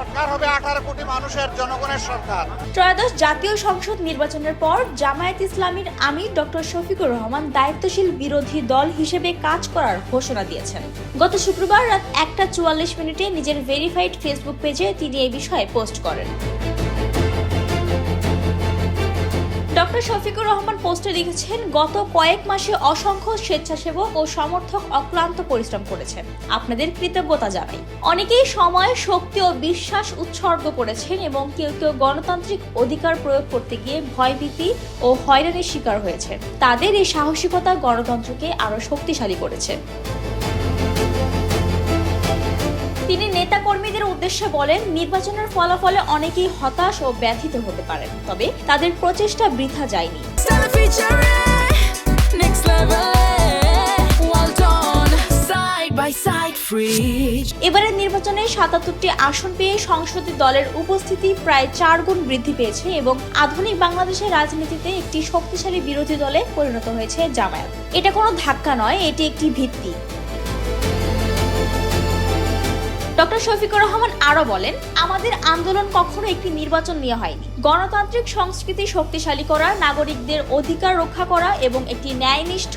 সরকার হবে আঠারো কোটি মানুষের, জনগণের সরকার। ত্রয়োদশ জাতীয় সংসদ নির্বাচনের পর জামায়াত ইসলামীর আমির ডক্টর শফিকুর রহমান দায়িত্বশীল বিরোধী দল হিসেবে কাজ করার ঘোষণা দিয়েছেন। গত শুক্রবার রাত একটা চুয়াল্লিশ মিনিটে নিজের ভেরিফাইড ফেসবুক পেজে তিনি এই বিষয়ে পোস্ট করেন। ডক্টর শফিকুর রহমান পোস্টে লিখেছেন, গত কয়েক মাসে অসংখ্য স্বেচ্ছাসেবক ও সমর্থক অক্লান্ত পরিশ্রম করেছেন আপনাদের কৃতজ্ঞতা জানাই। অনেকেই সময়, শক্তি ও বিশ্বাস উৎসর্গ করেছেন এবং কেউ কেউ গণতান্ত্রিক অধিকার প্রয়োগ করতে গিয়ে ভয়ভীতি ও হয়রানির শিকার হয়েছে। তাদের এই সাহসিকতা গণতন্ত্রকে আরও শক্তিশালী করেছে। তিনি নেতাকর্মীদের উদ্দেশ্যে বলেন নির্বাচনের ফলাফলে অনেকেই হতাশ ও ব্যথিত হতে পারেন তবে তাদের প্রচেষ্টা বৃথা যায়নি. এবারের নির্বাচনে সাতাত্তরটি আসন পেয়ে সংসদীয় দলের উপস্থিতি প্রায় চার গুণ বৃদ্ধি পেয়েছে এবং আধুনিক বাংলাদেশের রাজনীতিতে একটি শক্তিশালী বিরোধী দলে পরিণত হয়েছে জামায়াত। এটা কোনো ধাক্কা নয় এটি একটি ভিত্তি। ডক্টর শফিকুর রহমান আরও বলেন, আমাদের আন্দোলন কখনো একটি নির্বাচন নিয়ে হয়নি। গণতান্ত্রিক সংস্কৃতি শক্তিশালী করা, নাগরিকদের অধিকার রক্ষা করা এবং একটি ন্যায়নিষ্ঠ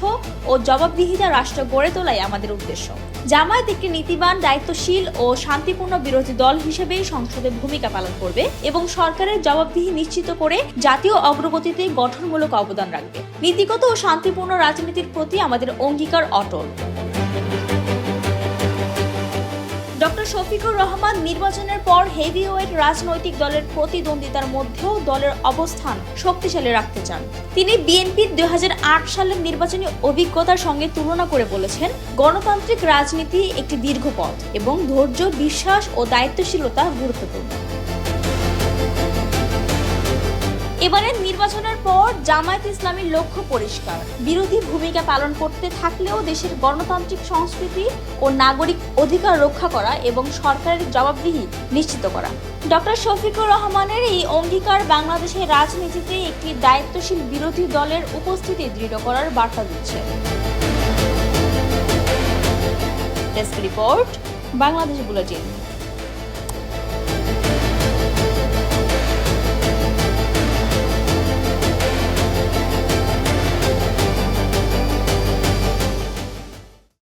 ও জবাবদিহিতা রাষ্ট্র গড়ে তোলাই আমাদের উদ্দেশ্য। জামায়াত একটি নীতিবান, দায়িত্বশীল ও শান্তিপূর্ণ বিরোধী দল হিসেবেই সংসদে ভূমিকা পালন করবে এবং সরকারের জবাবদিহি নিশ্চিত করে জাতীয় অগ্রগতিতে গঠনমূলক অবদান রাখবে। নীতিগত ও শান্তিপূর্ণ রাজনীতির প্রতি আমাদের অঙ্গীকার অটল। শফিকুর রহমান নির্বাচনের পর হেভিওয়েট রাজনৈতিক দলের প্রতিদ্বন্দ্বিতার মধ্যেও দলের অবস্থান শক্তিশালী রাখতে চান। তিনি বিএনপির দুই হাজার আট সালের নির্বাচনী অভিজ্ঞতার সঙ্গে তুলনা করে বলেছেন, গণতান্ত্রিক রাজনীতি একটি দীর্ঘ পথ এবং ধৈর্য, বিশ্বাস ও দায়িত্বশীলতা গুরুত্বপূর্ণ। এবারের নির্বাচনের পর জামায়াত ইসলামীর লক্ষ্য পরিষ্কার। বিরোধী ভূমিকা পালন করতে থাকলেও দেশের গণতান্ত্রিক সংস্কৃতি ও নাগরিক অধিকার রক্ষা করা এবং সরকারের জবাবদিহি নিশ্চিত করা। ডক্টর শফিকুর রহমানের এই অঙ্গীকার বাংলাদেশের রাজনীতিতে একটি দায়িত্বশীল বিরোধী দলের উপস্থিতি দৃঢ় করার বার্তা দিচ্ছে। Desk report, Bangladesh bulletin.